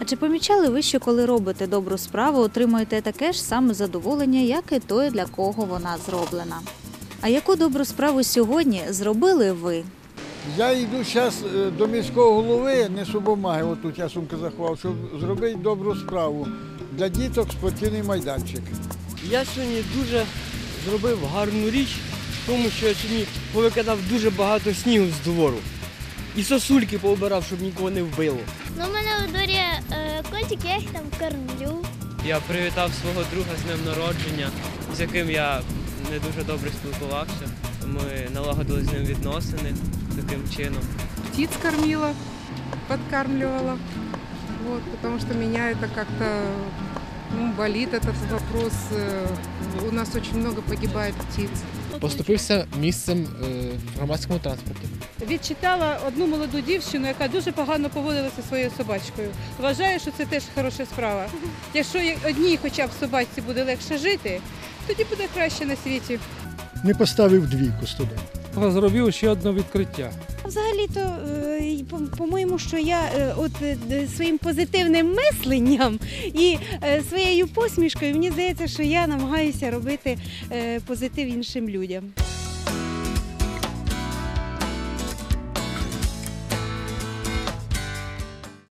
А чи помічали ви, що коли робите добру справу, отримуєте таке ж саме задоволення, як і той, для кого вона зроблена? А яку добру справу сьогодні зробили ви? Я йду зараз до міського голови, несу бумаги, отут я сумку заховав, щоб зробити добру справу для діток спортивний майданчик. Я сьогодні дуже зробив гарну річ, тому що я сьогодні повикидав дуже багато снігу з двору. І сосульки пообирав, щоб нікого не вбило. Ну, у мене у дворі е, котик, я їх там кормлю. Я привітав свого друга з днем народження, з яким я не дуже добре спілкувався. Ми налагодили з ним відносини таким чином. птиц кормила, подкармливала. Вот, потому что меня это как-то ну, болит этот вопрос. Э, У нас очень много погибает птиц. Поступився місцем е, в громадському транспорті. Відчитала одну молоду дівчину, яка дуже погано поводилася своєю собачкою. Вважаю, що це теж хороша справа. Якщо одній хоча б собачці буде легше жити, тоді буде краще на світі. не поставив двійку студент. Зробив ще одне відкриття. Взагалі-то, е, по- по-моєму, що я е, от е, своїм позитивним мисленням і своєю посмішкою, мені здається, що я намагаюся робити позитив іншим людям.